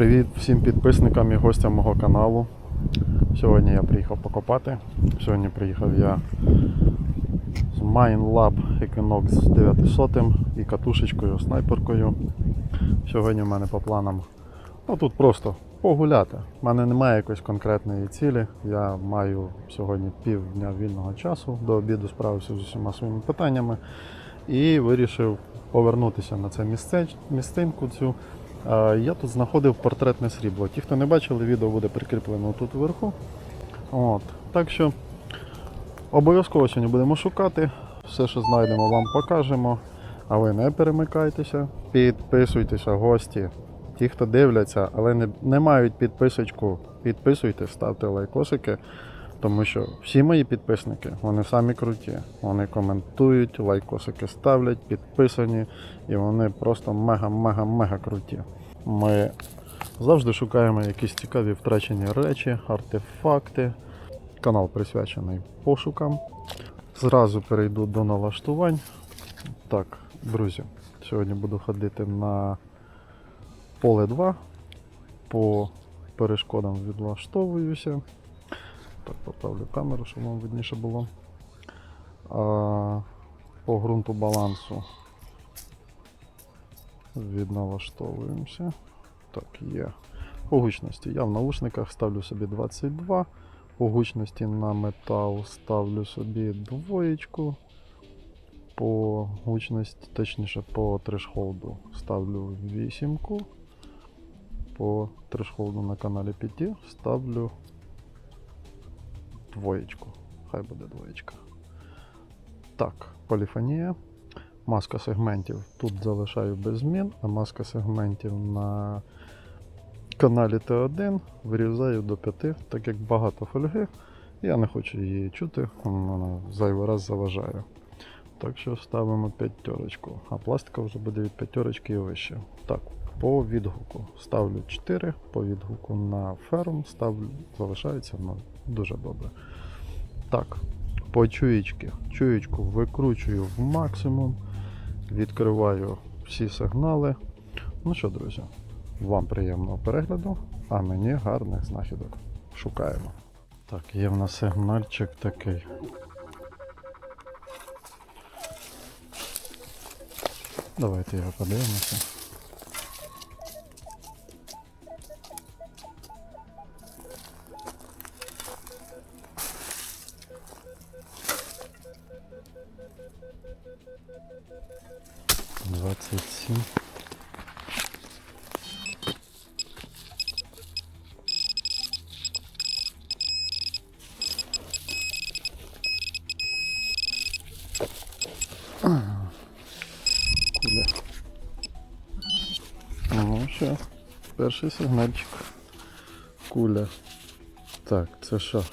Привіт всім підписникам і гостям мого каналу. Сьогодні я приїхав покопати. Сьогодні приїхав я з MineLab Equinox 900 і катушечкою, снайперкою. Сьогодні в мене по планам ну, тут просто погуляти. У мене немає якоїсь конкретної цілі. Я маю сьогодні півдня вільного часу до обіду, справився з усіма своїми питаннями і вирішив повернутися на це місце, місцинку цю. Я тут знаходив портретне срібло. Ті, хто не бачили, відео буде прикріплено тут вверху. От. Так що обов'язково сьогодні будемо шукати. Все, що знайдемо, вам покажемо. А ви не перемикайтеся, підписуйтеся, гості. Ті, хто дивляться, але не, не мають підписочку, підписуйтесь, ставте лайкосики. Тому що всі мої підписники, вони самі круті. Вони коментують, лайкосики ставлять, підписані, і вони просто мега-мега-мега круті. Ми завжди шукаємо якісь цікаві втрачені речі, артефакти. Канал присвячений пошукам. Зразу перейду до налаштувань. Так, друзі, сьогодні буду ходити на поле 2. По перешкодам відлаштовуюся. Так, поставлю камеру, щоб вам видніше було. А, по ґрунту балансу відналаштовуємося. Так, є. По гучності. Я в наушниках ставлю собі 22. По гучності на метал ставлю собі двоєчку. По гучності, точніше по трешхолду ставлю вісімку. По трешхолду на каналі 5 ставлю двоєчку. Хай буде двоєчка. Так, поліфонія. Маска сегментів тут залишаю без змін, а маска сегментів на каналі Т1 вирізаю до 5, так як багато фольги. Я не хочу її чути, вона зайвий раз заважає. Так що ставимо п'ятерочку, а пластика вже буде від п'ятерочки і вище. Так, по відгуку ставлю 4, по відгуку на ферм ставлю, залишається ну, дуже добре. Так, по чуєчки. Чуєчку викручую в максимум, відкриваю всі сигнали. Ну що, друзі, вам приємного перегляду, а мені гарних знахідок. Шукаємо. Так, є в нас сигнальчик такий. Давайте його подивимося. Двадцять сім. Куля. Ну, що, перший сигнальчик. Куля. Так, це що?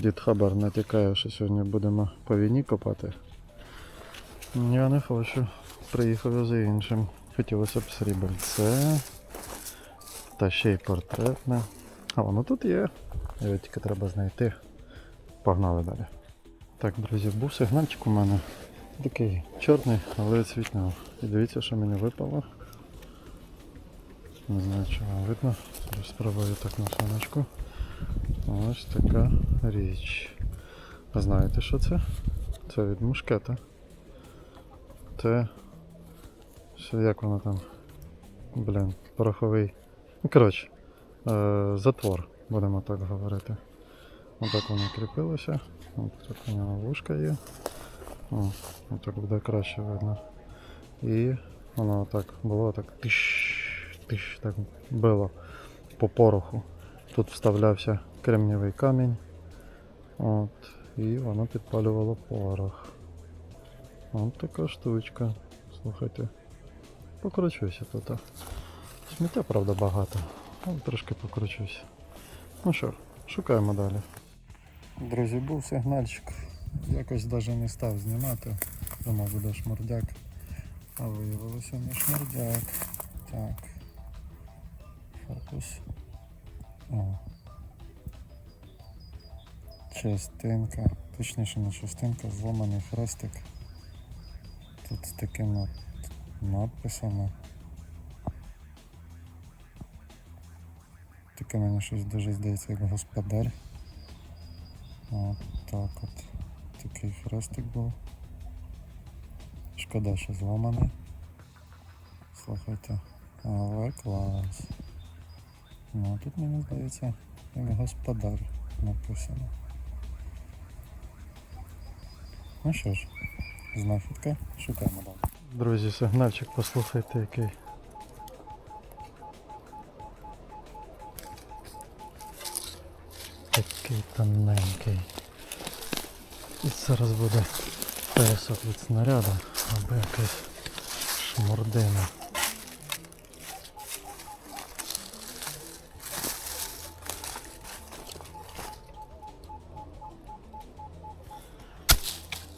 Дід Хабар натякає, що сьогодні будемо по війні копати. Я не хочу. Приїхав за іншим. Хотілося б срібельце. Та ще й портретне. А воно тут є. Його тільки треба знайти. Погнали далі. Так, друзі, був сигнальчик у мене. Такий чорний, але цвітнав. І дивіться, що мені випало. Не знаю, чи вам видно. Зараз спробую так на сонечку. Ось така річ. А знаєте, що це? Це від мушкета. Це. Що, як воно там? Блін, пороховий. Ну, коротше, е, затвор, будемо так говорити. Отак воно кріпилося. От тут у нього вушка є. О, отак буде краще видно. І воно отак було так тиш, тиш, так било по пороху. Тут вставлявся кремнівий камінь. От, і воно підпалювало порох. От така штучка. Слухайте. Покручуся тут. Сміття, правда, багато. Але трошки покручусь. Ну що, шукаємо далі. Друзі, був сигнальчик. Якось навіть не став знімати. Думав, буде шмурдяк. А виявилося не шмурдяк. Так. Фокус. О. Частинка. Точніше не частинка, зломаний хрестик. Тут з таким надписами. знахідка мені щось дуже здається як господар. От так от. Такий хрестик був. Шкода, що зламаний. Слухайте, але клас. Ну тут мені здається, як господар написано. Ну що ж, знахідка, шукаємо далі. Друзі, сигнальчик, послухайте який. Такий тоненький. І зараз буде песок від снаряду або якась шмурдина.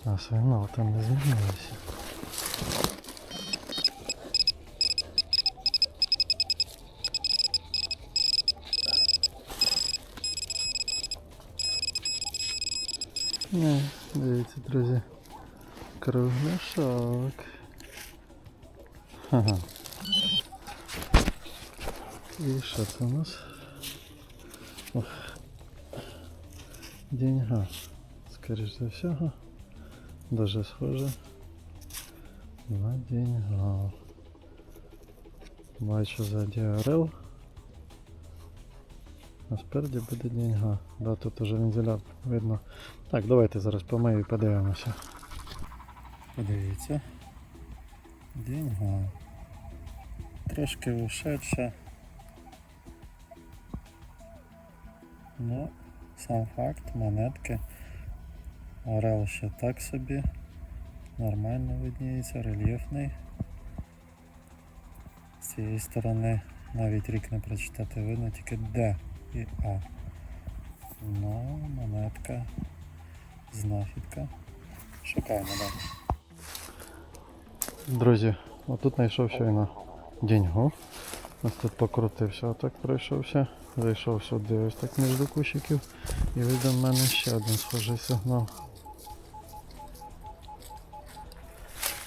А сигнал там не змінився. Не, дивіться, друзі. Кругляшок. Ага. І що це у нас? Ох. Деньга. Скоріш за всього. Дуже схоже. На деньга. Бачу ззаді орел. А спереді буде деньга. Да, тут уже вензеля видно. Так, давайте зараз помию і подивимося. Подивіться. Деньга. Трошки ушедша. Ну, сам факт, монетки. Орел ще так собі. Нормально видніється, рельєфний. З цієї сторони навіть рік не прочитати видно, тільки Д і А. Ну, монетка, знахідка. Шукаємо далі. Друзі, отут знайшов щойно деньгу. Ось тут покрутився, отак пройшовся. Зайшов сюди ось так між кущиків. І вийде в мене ще один схожий сигнал.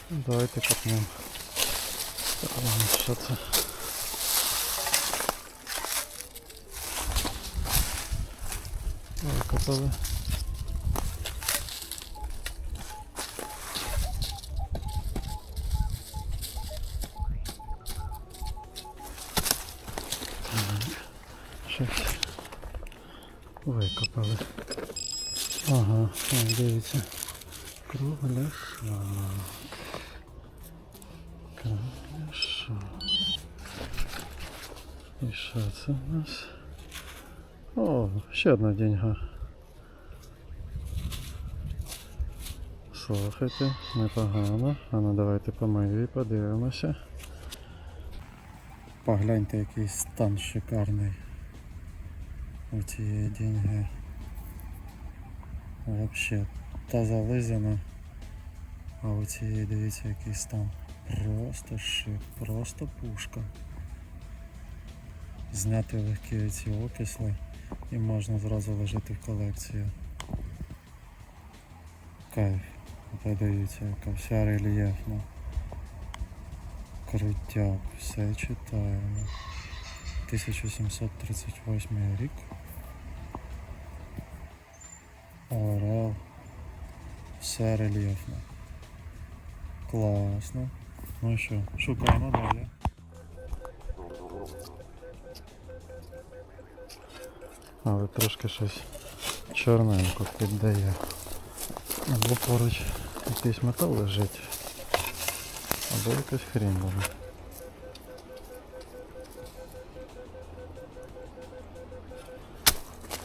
Давайте копнемо. Що це? Викопали. Щось викопали. Ага, о, дивіться. Кругляша. Кругляша. І що це у нас? О, ще одна деньга. Слухайте, непогано. А ну давайте помию і подивимося. Погляньте, який стан шикарний у цієї деньги. Вообще, та зализана. А цієї дивіться який стан. Просто шик, просто пушка. Зняти легкі ці окисли і можна зразу ложити в колекцію. Кайф. Подивіться, яка вся рельєфна. Крутяк, все читаємо. 1738 рік. Орел. Все рельєфно. Класно. Ну що, шукаємо далі. Але трошки щось чорненько піддає. Або поруч якийсь метал лежить. Або якась хрінь буде.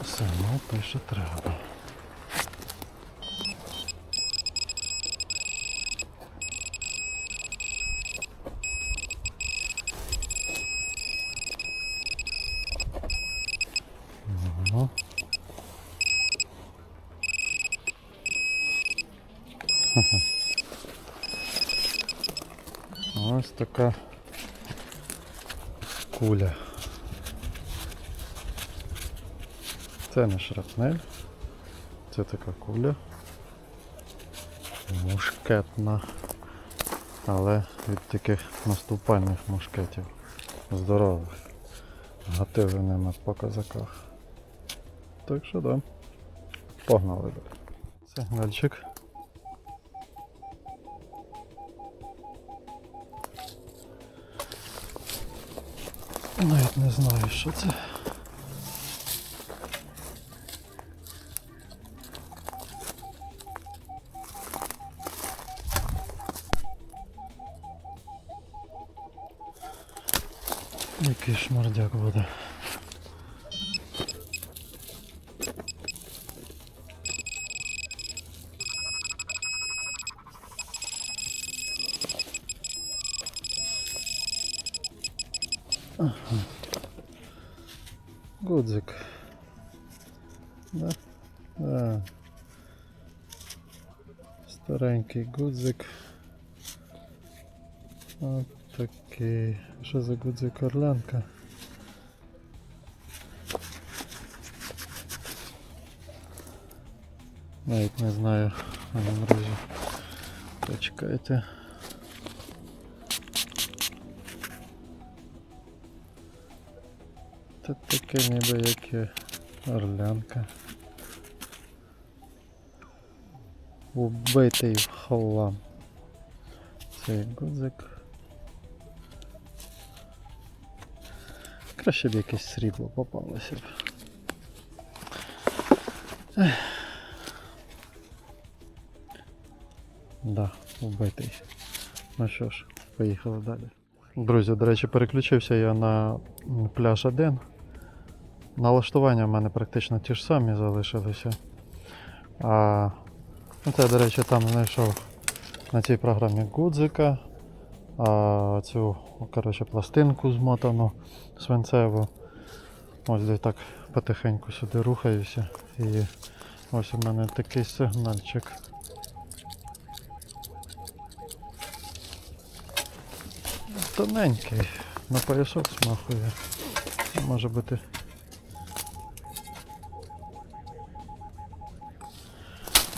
Все, ну що треба. Ну. Ось така куля. Це не шрапнель, це така куля. Мушкетна. Але від таких наступальних мушкетів. Здорових. гатили ними по козаках. Так що да. Погнали далі. Сигнальчик. Навіть не знаю, що це. Який шмардяк буде. Гудзик. Да? Да. Старенький гудзик. От такий. Що за гудзик орлянка? Навіть не знаю. А ну, друзі. Почекайте. Це таке ніби як і орлянка. Убитий в хлам. Цей гудзик. Краще б якесь срібло попалося б. Ех. Да, вбитий. Ну що ж, поїхали далі. Друзі, до речі, переключився я на пляж 1. Налаштування в мене практично ті ж самі залишилися. А, ну, це, до речі, там знайшов на цій програмі гудзика. А, цю коротше, пластинку змотану свинцеву. Ось де так потихеньку сюди рухаюся. І ось у мене такий сигнальчик. Тоненький, на поясок смахує. Може бути.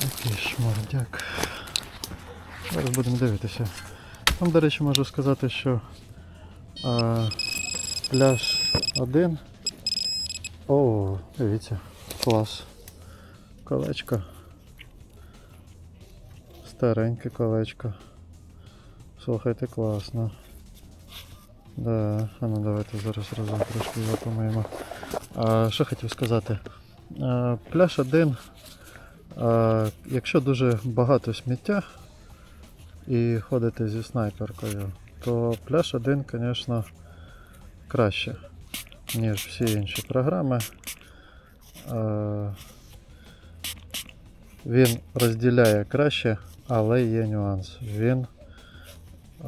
Який шмардяк. Зараз будемо дивитися. Там, до речі, можу сказати, що а, пляж один. О, дивіться, клас. Колечко. Стареньке колечко. Слухайте, класно. Да, а ну давайте зараз разом трошки. А, що хотів сказати? А, пляж один. А, якщо дуже багато сміття і ходити зі снайперкою, то пляж один, звісно, краще, ніж всі інші програми. Він розділяє краще, але є нюанс. Він е,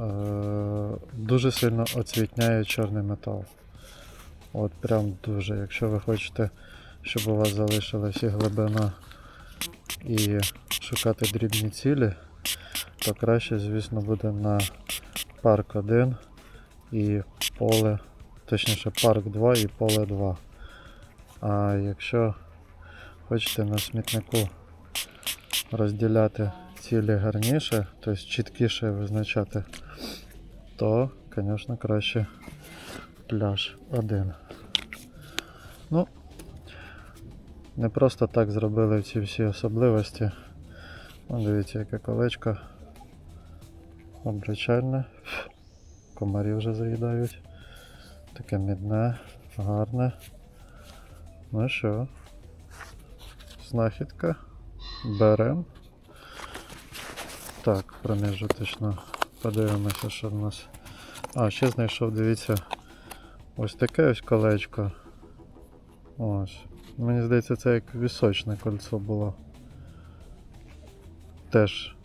дуже сильно оцвітняє чорний метал. От прям дуже. Якщо ви хочете, щоб у вас залишилась і глибина і шукати дрібні цілі, то краще, звісно, буде на парк 1 і поле, точніше парк 2 і поле 2. А якщо хочете на смітнику розділяти цілі гарніше, тобто чіткіше визначати, то, звісно, краще пляж один. Ну, не просто так зробили ці всі особливості. Вон дивіться, яке колечко обручальне. Комарі вже заїдають. Таке мідне, гарне. Ну що, знахідка. Берем. Так, проміжуточно подивимося, що в нас. А, ще знайшов, дивіться, ось таке ось колечко. Ось. Мені здається, це як вісочне кольцо було. Теж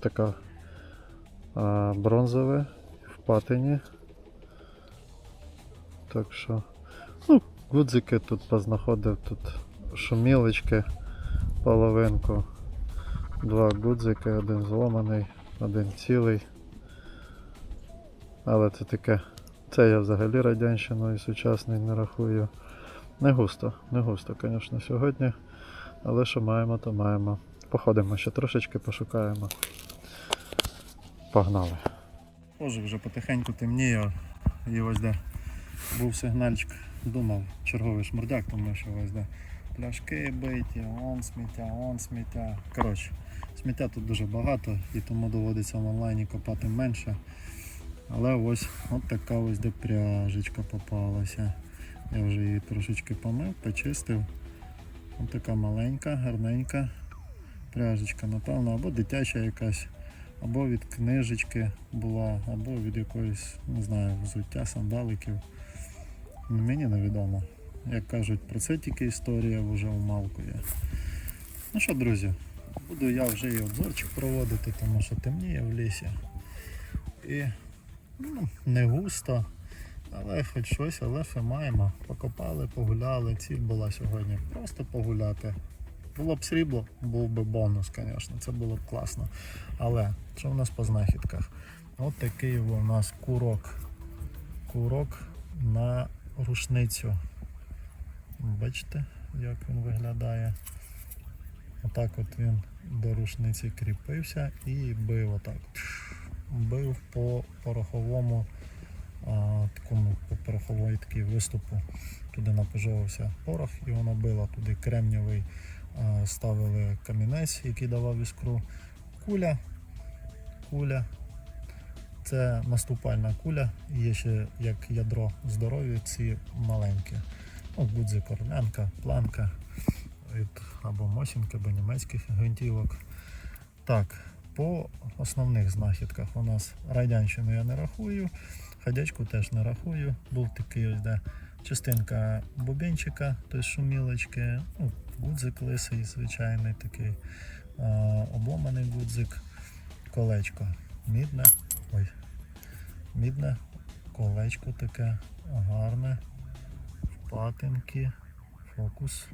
така бронзове в патині. Так що. Ну, гудзики тут познаходив, тут шумілочки половинку. Два гудзики, один зломаний, один цілий. Але це таке. Це я взагалі радянщину і сучасний не рахую. Не густо, не густо, звісно, сьогодні. Але що маємо, то маємо. Походимо ще трошечки, пошукаємо. Погнали. Тоже вже потихеньку темніє. І ось де був сигнальчик, думав, черговий шмурдяк, тому що ось де пляшки биті, он сміття, он сміття. Коротше, сміття тут дуже багато і тому доводиться в онлайні копати менше. Але ось от така ось де пряжечка попалася. Я вже її трошечки помив, почистив. Ось така маленька, гарненька пряжечка, напевно, або дитяча якась, або від книжечки була, або від якоїсь, не знаю, взуття, сандаликів. Мені невідомо. Як кажуть, про це тільки історія вже умалкує. Ну що, друзі, буду я вже і обзорчик проводити, тому що темніє в лісі. І ну, не густо, але хоч щось, але ще маємо. Покопали, погуляли. Ціль була сьогодні просто погуляти. Було б срібло, був би бонус, звісно, це було б класно. Але що в нас по знахідках? От такий у нас курок. Курок на рушницю. Бачите, як він виглядає. Отак от він до рушниці кріпився і бив отак. Бив по пороховому а, такому по порохової такій виступу. Туди напожовувався порох і воно било туди кремнівий. А, Ставили камінець, який давав іскру. Куля. Куля. Це наступальна куля. Є ще як ядро здоров'я, ці маленькі. Ну, гудзик, орлянка, планка від або Мосінки, або німецьких гвинтівок. Так, по основних знахідках у нас радянщину я не рахую, ходячку теж не рахую. Був такий ось де частинка бубенчика, тобто шумілочки, ну, гудзик лисий, звичайний такий, обломаний гудзик, колечко мідне. Ой, мідне колечко таке гарне, впатинки, фокус.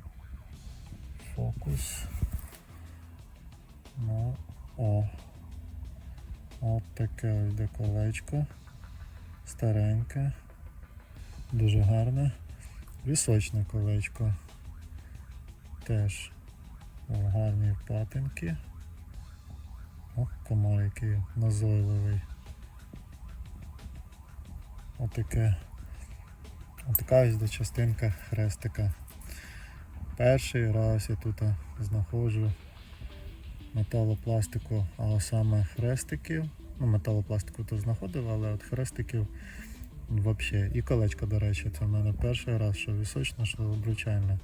Фокус. Ну, о. От таке ось де колечко. Стареньке. Дуже гарне. Вісочне колечко. Теж гарні патинки. О, комар який назойливий. Отаке. Отака ось де частинка хрестика. Перший раз я тут знаходжу металопластику, але саме хрестиків. Ну, металопластику тут знаходив, але от хрестиків взагалі. І колечко, до речі, це в мене перший раз, що вісочне, що обручальне.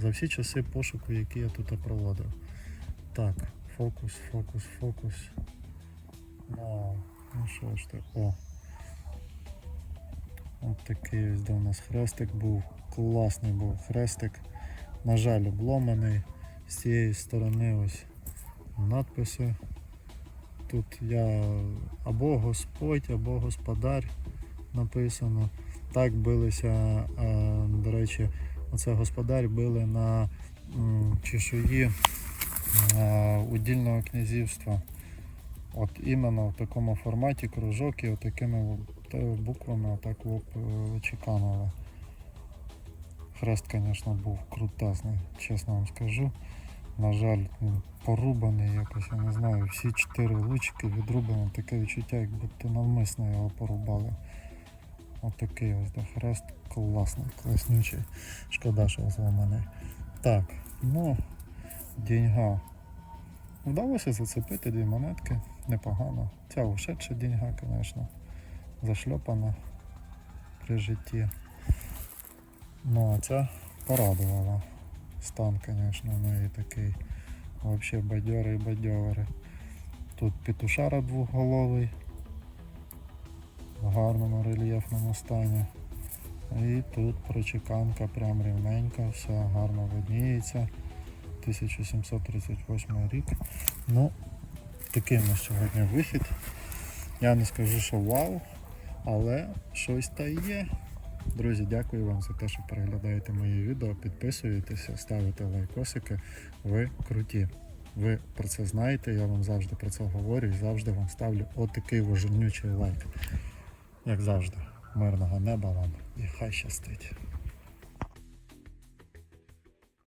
За всі часи пошуку, які я тут проводив. Так, фокус, фокус, фокус. Ну, ну що ж ти? О. От такий ось де у нас хрестик був. Класний був хрестик. На жаль, обломаний. З цієї сторони ось надписи. Тут я або Господь, або Господар написано. Так билися, е, до речі, оце Господар били на чешуї е, удільного князівства. От іменно в такому форматі кружок і отакими буквами отак от, е. Хрест, звісно, був крутезний, чесно вам скажу. На жаль, порубаний якось, я не знаю, всі чотири лучки відрубані, таке відчуття, як будто навмисно його порубали. Отакий ось де хрест класний, класнючий. Шкода, що зламаний. Так, ну, деньга. Вдалося зацепити дві монетки, непогано. Ця ушедша деньга, звісно, зашльопана при житті. Ну, а ця порадувала. Стан, звісно, в неї такий взагалі бадьорий бадьорий. Тут петушара двохголовий в гарному рельєфному стані. І тут прочеканка прям рівненька, все гарно видніється. 1738 рік. Ну, такий у нас сьогодні вихід. Я не скажу, що вау, але щось та є. Друзі, дякую вам за те, що переглядаєте мої відео, підписуєтеся, ставите лайкосики. Ви круті. Ви про це знаєте, я вам завжди про це говорю і завжди вам ставлю отакий воженючий лайк. Як завжди, мирного неба вам і хай щастить.